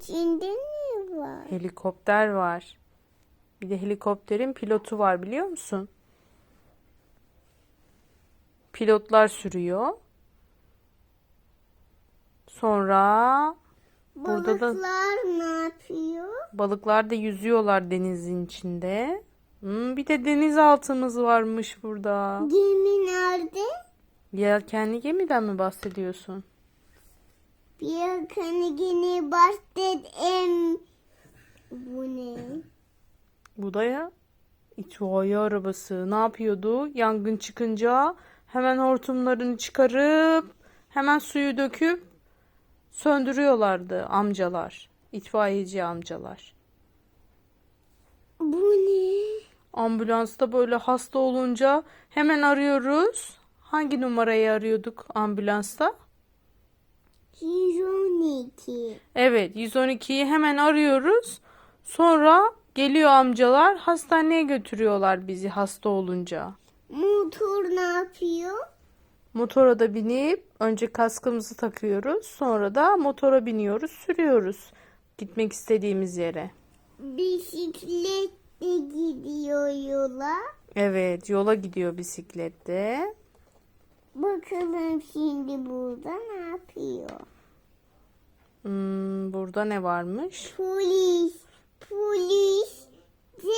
İçinde ne var? Helikopter var. Bir de helikopterin pilotu var biliyor musun? Pilotlar sürüyor. Sonra Burada da- Balıklar ne yapıyor? balıklar da yüzüyorlar denizin içinde. Hmm, bir de denizaltımız varmış burada. Gemi nerede? Yelkenli gemiden mi bahsediyorsun? Bir yakını gene bahset em. Bu ne? Bu da ya itfaiye arabası. Ne yapıyordu? Yangın çıkınca hemen hortumlarını çıkarıp hemen suyu döküp söndürüyorlardı amcalar. İtfaiyeci amcalar. Bu ne? Ambulansta böyle hasta olunca hemen arıyoruz. Hangi numarayı arıyorduk ambulansta? 112. Evet, 112'yi hemen arıyoruz. Sonra geliyor amcalar hastaneye götürüyorlar bizi hasta olunca. Motor ne yapıyor? Motora da binip önce kaskımızı takıyoruz. Sonra da motora biniyoruz, sürüyoruz gitmek istediğimiz yere. Bisiklet de gidiyor yola. Evet, yola gidiyor bisiklette. Bakalım şimdi burada ne yapıyor? Hmm, burada ne varmış? Polis. Polis de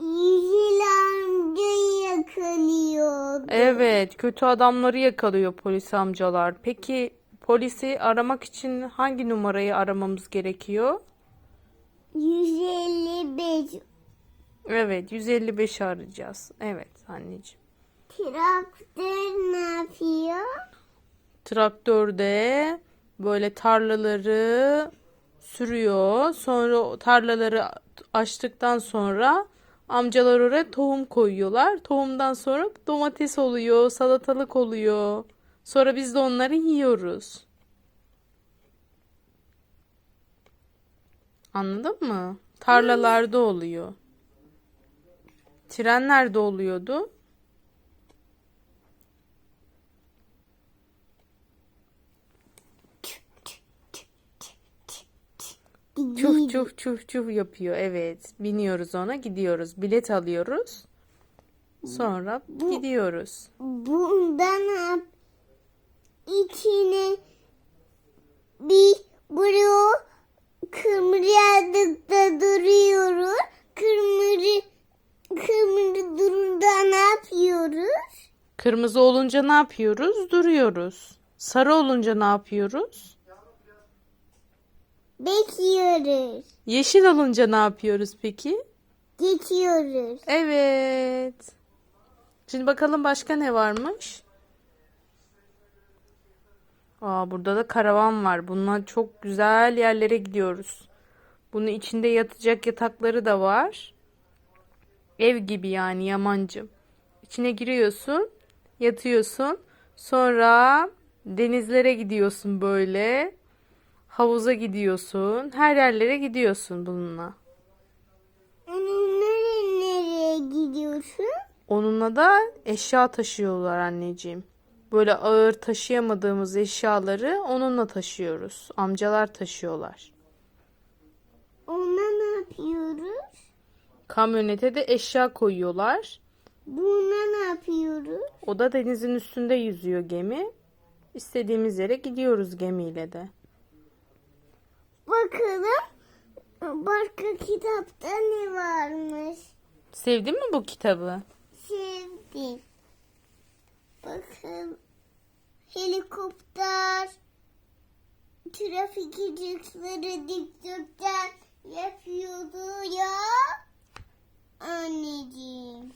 Yüzül amcayı yakalıyor. Evet, kötü adamları yakalıyor polis amcalar. Peki polisi aramak için hangi numarayı aramamız gerekiyor? 155 Evet, 155 arayacağız. Evet anneciğim. traktör ne yapıyor? Traktörde böyle tarlaları sürüyor. Sonra tarlaları açtıktan sonra amcalar oraya tohum koyuyorlar. Tohumdan sonra domates oluyor, salatalık oluyor. Sonra biz de onları yiyoruz. Anladın mı? Tarlalarda oluyor. Tren nerede oluyordu? Çuf çuf çuf çuf yapıyor. Evet. Biniyoruz ona gidiyoruz. Bilet alıyoruz. Sonra gidiyoruz. Bundan yap? İçine bir buraya kıvırdıkta duruyoruz. Kırmızı kırmızı durumda ne yapıyoruz? Kırmızı olunca ne yapıyoruz? Duruyoruz. Sarı olunca ne yapıyoruz? Bekliyoruz. Yeşil olunca ne yapıyoruz peki? Geçiyoruz. Evet. Şimdi bakalım başka ne varmış? Aa, burada da karavan var. Bunlar çok güzel yerlere gidiyoruz. Bunun içinde yatacak yatakları da var. Ev gibi yani yamancım. İçine giriyorsun, yatıyorsun. Sonra denizlere gidiyorsun böyle. Havuza gidiyorsun. Her yerlere gidiyorsun bununla. Onun nereye, nereye gidiyorsun? Onunla da eşya taşıyorlar anneciğim. Böyle ağır taşıyamadığımız eşyaları onunla taşıyoruz. Amcalar taşıyorlar. Ona ne yapıyoruz? Kamyonete de eşya koyuyorlar. Buna ne yapıyoruz? O da denizin üstünde yüzüyor gemi. İstediğimiz yere gidiyoruz gemiyle de. Bakalım başka kitapta ne varmış. Sevdin mi bu kitabı? Sevdim. Bakın helikopter, trafik ışıkları dikdörtgen yapıyordu ya anneciğim.